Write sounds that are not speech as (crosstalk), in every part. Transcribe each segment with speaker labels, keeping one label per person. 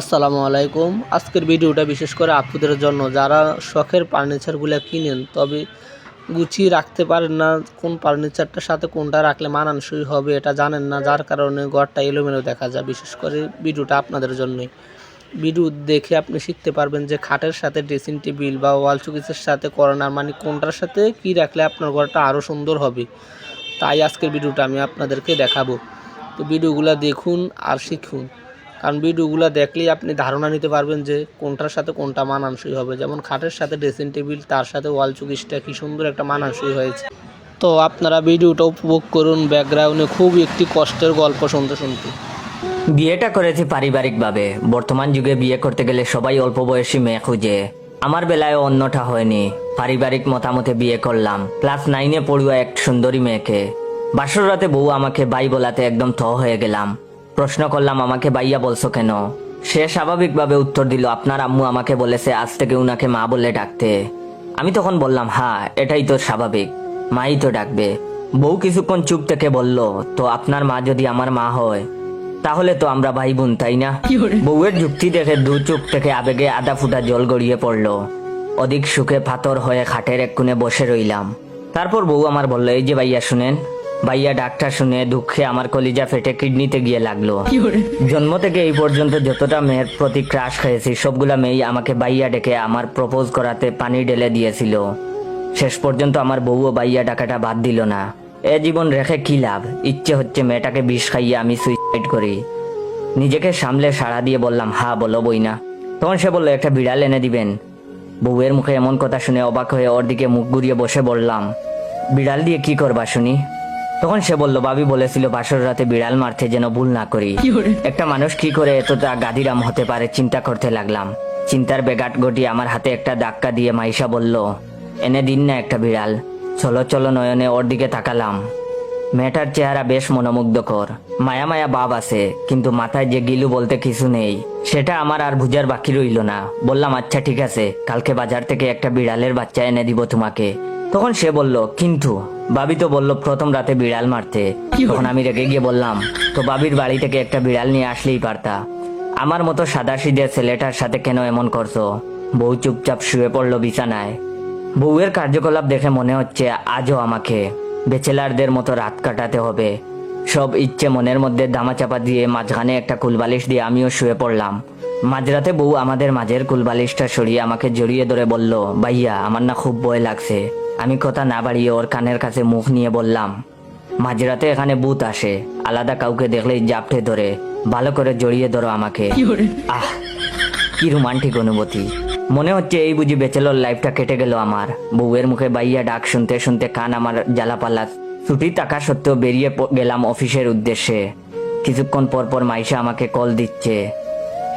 Speaker 1: আসসালামু আলাইকুম। আজকের ভিডিওটা বিশেষ করে আপুদের জন্য। যারা শখের ফার্নিচারগুলো কিনেন, তবে গুছিয়ে রাখতে পারেন না। কোন ফার্নিচারটার সাথে কোনটা রাখলে মানানসই হবে এটা জানেন না। যার কারণে ঘরটা এলোমেলো দেখা যায়, বিশেষ করে ভিডিওটা আপনাদের জন্যই। ভিডিও দেখে আপনি শিখতে পারবেন যে খাটের সাথে ড্রেসিং টেবিল বা ওয়াল চুকিসের সাথে কর্নার মানে কোনটার সাথে কি রাখলে আপনার ঘরটা আরও সুন্দর হবে। তাই আজকের ভিডিওটা আমি আপনাদেরকে দেখাবো। তো ভিডিওগুলো দেখুন আর শিখুন। কারণ ভিডিওগুলো দেখলেই আপনি ধারণা নিতে পারবেন যে কোনটার সাথে কোনটা মানানসই হবে। যেমন খাটের সাথে ড্রেসিং টেবিল তার সাথে ওয়াল চুকিসটা কি সুন্দর একটা মানানসই হয়েছে। তো আপনারা ভিডিওটা উপভোগ করুন ব্যাকগ্রাউন্ডে খুব একটি কষ্টের গল্প শুনতে শুনতে।
Speaker 2: বিয়েটা করেছি পারিবারিকভাবে। বর্তমান যুগে বিয়ে করতে গেলে সবাই অল্প বয়সী মেয়ে খুঁজে। আমার বেলায় অন্যটা হয়নি। পারিবারিক মতামতে বিয়ে করলাম। ক্লাস নাইনে পড়ুয়া এক সুন্দরী মেয়েকে। বাসর রাতে বউ আমাকে বাই বলাতে একদম থ হয়ে গেলাম। প্রশ্ন করলাম আমাকে বাইয়া বলছো কেন? সে স্বাভাবিকভাবে উত্তর দিল আপনার আম্মু আমাকে বলেছে আজ থেকে উনাকে মা বলে ডাকতে। আমি তখন বললাম হ্যাঁ এটাই তো স্বাভাবিক মাই তো ডাকবে। বউ কিছুক্ষণ চুপ থেকে বলল তো আপনার মা যদি আমার মা হয় তাহলে তো আমরা ভাই বোন তাই না? বউয়ের যুক্তি দেখে দু চোখ থেকে আবেগে আধা ফুটা জল গড়িয়ে পড়ল। অধিক সুখে ফাতর হয়ে খাটের এক কোণে বসে রইলাম। তারপর বউ আমার বলল এই যে ভাইয়া শুনেন ভাইয়া ডাক্তার শুনে দুঃখে আমার কলিজা ফেটে কিডনিতে গিয়ে লাগল। জন্ম থেকে এই পর্যন্ত যতটা মেয়ের প্রতি ক্রাশ খেয়েছি সবগুলা মেয়েই আমাকে বাইয়া ডেকে আমার প্রপোজ করাতে পানি ঢেলে দিয়েছিল। শেষ পর্যন্ত আমার বউও বাইয়া ডাকাটা বাদ দিল না। এ জীবন রেখে কি লাভ? ইচ্ছে হচ্ছে মেয়েটাকে বিষ খাইয়ে আমি সুইসাইড করি। নিজেকে সামলে সাড়া দিয়ে বললাম হা বলো বই না তখন সে বলল একটা বিড়াল এনে দিবেন। বউয়ের মুখে এমন কথা শুনে অবাক হয়ে ওর দিকে মুখ ঘুরিয়ে বসে বললাম বিড়াল দিয়ে কি করবা শুনি? তখন সে বলল বাবি বলেছিল বাসর রাতে বিড়াল মারতে যেন ভুল না করি। একটা মানুষ কি করে এতটা গাদিরাম হতে পারে চিন্তা করতে লাগলাম। চিন্তার বেগাট গটি আমার হাতে একটা ধাক্কা দিয়ে মাইশা বলল এনে দিন না একটা বিড়াল। চলো চলো নয়নে ওর দিকে তাকালাম। মেয়েটার চেহারা বেশ মনোমুগ্ধকর। মায়া মায়া বাপ আছে কিন্তু মাথায় যে গিলু বলতে কিছু নেই। সেটা আমার আর বুঝার বাকি রইল না। বললাম আচ্ছা ঠিক আছে। কালকে বাজার থেকে একটা বিড়ালের বাচ্চা এনে দিব তোমাকে। তখন সে বলল কিন্তু। বাবি তো বলল প্রথম রাতে বিড়াল মারতে। তখন আমি রেগে গিয়ে বললাম তো বাবির বাড়ি থেকে একটা বিড়াল নিয়ে আসলেই পারতা। আমার মতো সাদা সিধে ছেলেটার সাথে কেন এমন করছ? বউ চুপচাপ শুয়ে পড়ল বিছানায়। বউয়ের কার্যকলাপ দেখে মনে হচ্ছে আজও আমাকে। বেচেলারদের মতো রাত কাটাতে হবে। সব ইচ্ছে মনের মধ্যে দামাচাপা দিয়ে মাঝখানে একটা কুলবালিশ দিয়ে আমিও শুয়ে পড়লাম। মাঝরাতে বউ আমাদের মাঝের কুলবালিশটা সরিয়ে আমাকে জড়িয়ে ধরে বলল ভাইয়া আমার না খুব ভয় লাগছে। আমি কথা না বাড়িয়ে ওর কানের কাছে মুখ নিয়ে বললাম মাঝরাতে এখানে বুত আসে আলাদা কাউকে দেখলেই জাপটে ধরে ভালো করে জড়িয়ে ধরো আমাকে। আহ কি রোমান্টিক অনুভূতি। মনে হচ্ছে এই বুঝি বেচেলর লাইফটা কেটে গেল আমার। বউয়ের মুখে বাইয়া ডাক শুনতে শুনতে কান আমার জ্বালাপালা ছুটি টাকা সত্ত্বেও বেরিয়ে গেলাম অফিসের উদ্দেশ্যে। কিছুক্ষণ পর পর মাইশা আমাকে কল দিচ্ছে।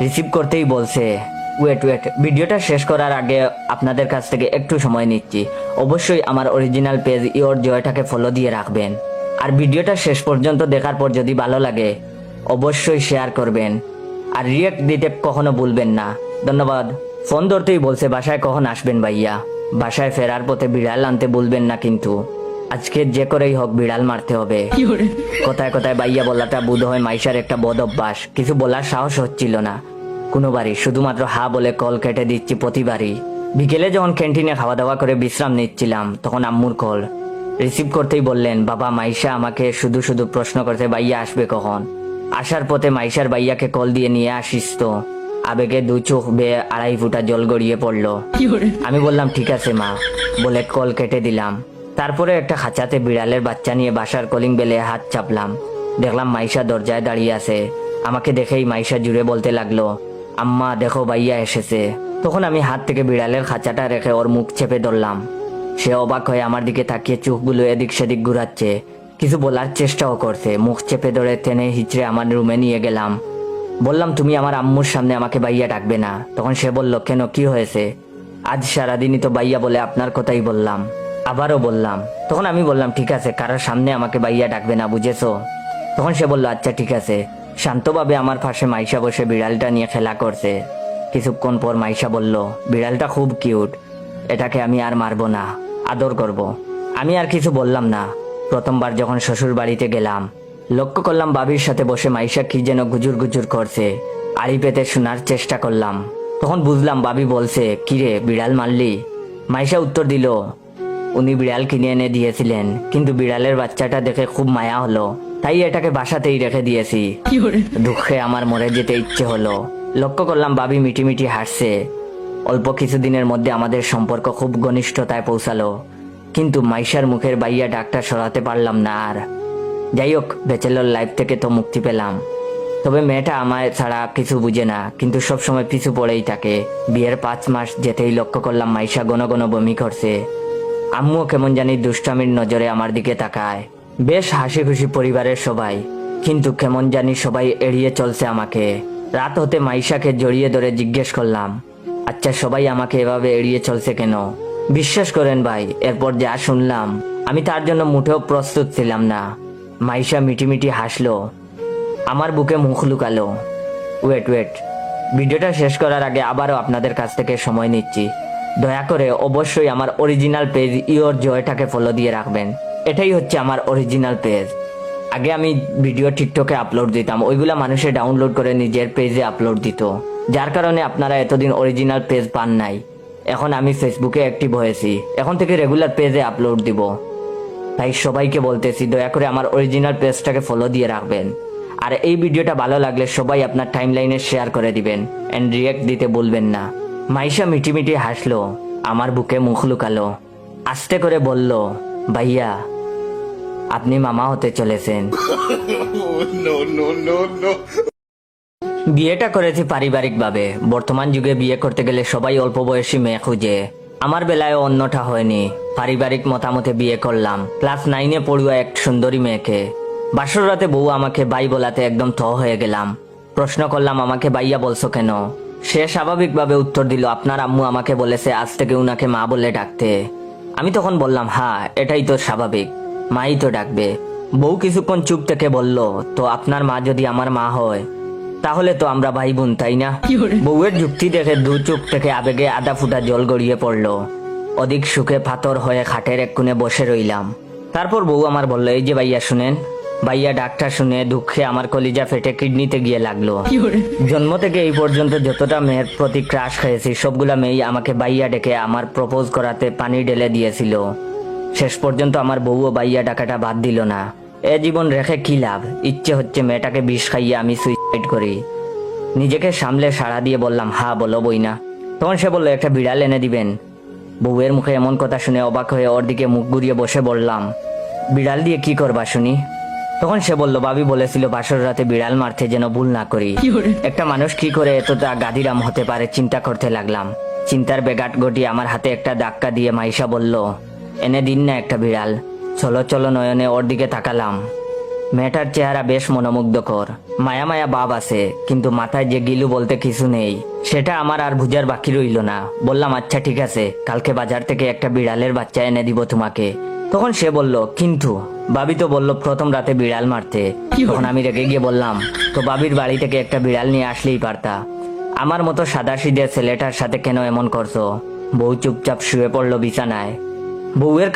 Speaker 2: রিসিভ করতেই বলছে ওয়েট ওয়েট ভিডিওটা শেষ করার আগে আপনাদের কাছ থেকে একটু সময় নিচ্ছি। অবশ্যই আমার অরিজিনাল পেজ ইওর জয়টাকে ফলো দিয়ে রাখবেন। আর ভিডিওটা শেষ পর্যন্ত দেখার পর যদি ভালো লাগে অবশ্যই শেয়ার করবেন। আর রিয়েক্ট দিতে কখনো ভুলবেন না। ধন্যবাদ। ফোন ধরতেই বলছে বাসায় কখন আসবেন ভাইয়া? বাসায় ফেরার পথে বিড়াল আনতে ভুলবেন না কিন্তু। আজকে যে করেই হোক বিড়াল মারতে হবে। কোথায় কোথায় বাইয়া বলাটা বোধ হয় মাইশার একটা বদ অভ্যাস। কিছু বলার সাহস হচ্ছিল না। কোনোবারই শুধুমাত্র হা বলে কল কেটে দিচ্ছি প্রতিবারই। বিকেলে যখন ক্যান্টিনে খাওয়া দাওয়া করে বিশ্রাম নিচ্ছিলাম তখন আম্মুর কল। রিসিভ করতেই বললেন বাবা মাইশা আমাকে শুধু শুধু প্রশ্ন করতে বাইয়া আসবে কখন? আসার পথে মাইশার বাইয়াকে কল দিয়ে নিয়ে আসিস তো। আবেগে দু চোখ বেয়ে আড়াই ফুটা জল গড়িয়ে পড়ল। আমি বললাম ঠিক আছে মা বলে কল কেটে দিলাম। তারপরে একটা খাঁচাতে বিড়ালের বাচ্চা নিয়ে বাসার কলিং বেলে হাত চাপলাম। দেখলাম মাইশা দরজায় দাঁড়িয়ে আছে। আমাকে দেখেই মাইশা জুড়ে বলতে লাগল আম্মা, দেখো বাইয়া এসেছে। তখন আমি হাত থেকে বিড়ালের খাঁচাটা রেখে ওর মুখ চেপে ধরলাম। সে অবাক হয়ে আমার দিকে তাকিয়ে চোখগুলো এদিক সেদিক ঘুরাচ্ছে। কিছু বলার চেষ্টাও করছে। মুখ চেপে ধরে টেনে হিচড়ে আমার রুমে নিয়ে গেলাম। বললাম, তুমি আমার আম্মুর সামনে আমাকে বাইয়া ডাকবে না। তখন সে বলল, কেন, কি হয়েছে? আজ সারাদিনই তো বাইয়া বলে আপনার কথাই বললাম। আবারও বললাম। তখন আমি বললাম, ঠিক আছে, কারোর সামনে আমাকে বাইয়া ডাকবে না, বুঝেছ? তখন সে বলল আচ্ছা ঠিক আছে। শান্তভাবে আমার পাশে মাইশা বসে বিড়ালটা নিয়ে খেলা করছে। কিছুক্ষণ পর মাইশা বলল, বিড়ালটা খুব কিউট। এটাকে আমি আর মারবো না। আদর করব। আমি আর কিছু বললাম না। প্রথমবার যখন শ্বশুর বাড়িতে গেলাম, লক্ষ্য করলাম বাবির সাথে বসে মাইশা কি যেন গুজুর গুজুর করছে। আড়ি পেতে শোনার চেষ্টা করলাম। তখন বুঝলাম বাবি বলছে, কিরে, বিড়াল মারলি? মাইশা উত্তর দিল, উনি বিড়াল কিনে এনে দিয়েছিলেন, কিন্তু বিড়ালের বাচ্চাটা দেখে খুব মায়া হলো। তাই এটাকে বাসাতেই রেখে দিয়েছি। দুঃখে আমার মরে যেতে ইচ্ছে হলো। লক্ষ্য করলাম বাবি মিটি মিটি হাসছে। অল্প কিছুদিনের মধ্যে আমাদের সম্পর্ক খুব ঘনিষ্ঠতায় পৌঁছালো। কিন্তু মাইশার মুখের বাইয়া ডাক্তার সরাতে পারলাম না আর। যাই হোক ব্যাচেলর লাইফ থেকে তো মুক্তি পেলাম। তবে মেয়েটা আমায় ছাড়া কিছু বুঝে না কিন্তু সব সময় পিছু পড়েই থাকে। বিয়ের পাঁচ মাস যেতেই লক্ষ্য করলাম মাইশা ঘন ঘন বমি করছে। আম্মুও কেমন জানি দুষ্টামির নজরে আমার দিকে তাকায়। বেশ হাসি খুশি পরিবারের সবাই। কিন্তু কেমন জানি সবাই এড়িয়ে চলছে আমাকে। রাত হতে মাইশাকে জড়িয়ে ধরে জিজ্ঞেস করলাম আচ্ছা সবাই আমাকে এভাবে এড়িয়ে চলছে কেন? বিশ্বাস করেন ভাই, এরপর যা শুনলাম, আমি তার জন্য মুঠেও প্রস্তুত ছিলাম না। মাইশা মিটিমিটি হাসলো। আমার বুকে মুখ লুকালো। ওয়েট ওয়েট, ভিডিওটা শেষ করার আগে আবারও আপনাদের কাছ থেকে সময় নিচ্ছি। দয়া করে অবশ্যই আমার অরিজিনাল পেজ ইওর জয়টাকে ফলো দিয়ে রাখবেন। এটাই হচ্ছে আমার অরিজিনাল পেজ আগে আমি ভিডিও টিকটকে আপলোড দিতাম, ওইগুলা মানুষে ডাউনলোড করে নিজের পেজে আপলোড দিত। যার কারণে আপনারা এতদিন অরিজিনাল পেজ পান নাই। এখন আমি ফেসবুকে অ্যাক্টিভ হয়েছি, এখন থেকে রেগুলার পেজে আপলোড দিব। তাই সবাইকে বলতেছি, দয়া করে আমার অরিজিনাল পেজটাকে ফলো দিয়ে রাখবেন। আর এই ভিডিওটা ভালো লাগলে সবাই আপনার টাইম লাইনে শেয়ার করে দিবেন অ্যান্ড রিয়েক্ট দিতে বলবেন না। মাইশা মিটিমিটি হাসলো, আমার বুকে মুখ লুকালো, আস্তে করে বলল, ভাইয়া আপনি মামা হতে চলেছেন। (laughs) বিয়েটা করেছি পারিবারিকভাবে। বর্তমান যুগে বিয়ে করতে গেলে সবাই অল্প বয়সী মেয়ে খুঁজে। আমার বেলায় অন্যটা হয়নি। পারিবারিক মতামতে বিয়ে করলাম। ক্লাস নাইনে পড়ুয়া এক সুন্দরী মেয়েকে। বাসর রাতে বউ আমাকে বাই বলাতে একদম থ হয়ে গেলাম। প্রশ্ন করলাম আমাকে বাইয়া বলছো কেন? সে স্বাভাবিকভাবে উত্তর দিল আপনার আম্মু আমাকে বলেছে আজ থেকে উনাকে মা বলে ডাকতে। আমি তখন বললাম হ্যাঁ এটাই তো স্বাভাবিক। মাই তো ডাকবে। বউ কিছুক্ষণ চুপ থেকে বলল তো আপনার মা যদি আমার মা হয় তাহলে তো আমরা ভাই বোন তাই না? বউয়ের যুক্তি দেখে দু চোখ থেকে আবেগে আধা ফুটা জল গড়িয়ে পড়ল। অধিক সুখে ফাতর হয়ে খাটের এক কোণে বসে রইলাম। তারপর বউ আমার বলল এই যে ভাইয়া শুনেন। ভাইয়া ডাক্তার শুনে দুঃখে আমার কলিজা ফেটে কিডনিতে গিয়ে লাগল। জন্ম থেকে এই পর্যন্ত যতটা মেয়ের প্রতি ক্রাশ খেয়েছি সবগুলা মেয়ে আমাকে বাইয়া ডেকে আমার প্রপোজ করাতে পানি ঢেলে দিয়েছিল। শেষ পর্যন্ত আমার বউও বাইয়া ডাকাটা বাদ দিল না। এ জীবন রেখে কি লাভ? ইচ্ছে হচ্ছে মেয়েটাকে বিষ খাইয়ে আমি সুইসাইড করি। নিজেকে সামলে সাড়া দিয়ে বললাম হা বলো বই না তখন সে বলল একটা বিড়াল এনে দিবেন। বউয়ের মুখে এমন কথা শুনে অবাক হয়ে ওর দিকে মুখ ঘুরিয়ে বসে বললাম বিড়াল দিয়ে কি করবা শুনি? তখন সে বলল বাবি বলেছিল বাসর রাতে বিড়াল মারতে যেন ভুল না করি। একটা মানুষ কি করে এতটা গাদিরাম হতে পারে চিন্তা করতে লাগলাম। চিন্তার বেগাট গটি আমার হাতে একটা ধাক্কা দিয়ে মাইশা বলল এনে দিন না একটা বিড়াল। চলো চলো নয়নে ওর দিকে তাকালাম। মেয়েটার চেহারা বেশ মনোমুগ্ধকর। মায়া মায়া ভাব আছে কিন্তু মাথায় যে গিলু বলতে কিছু নেই সেটা আমার আর বুঝার বাকি রইল না। বললাম আচ্ছা ঠিক আছে কালকে বাজার থেকে একটা বিড়ালের বাচ্চা এনে দিব তোমাকে। তখন সে বলল কিন্তু? বাবি তো বলল প্রথম রাতে বিড়াল মারতে। তখন আমি রেগে গিয়ে বললাম তো বাবির বাড়ি থেকে একটা বিড়াল নিয়ে আসলেই পারতা। আমার মতো সাদা সিদে ছেলেটার সাথে কেন এমন করছ? বউ চুপচাপ শুয়ে পড়ল বিছানায়। বউয়ের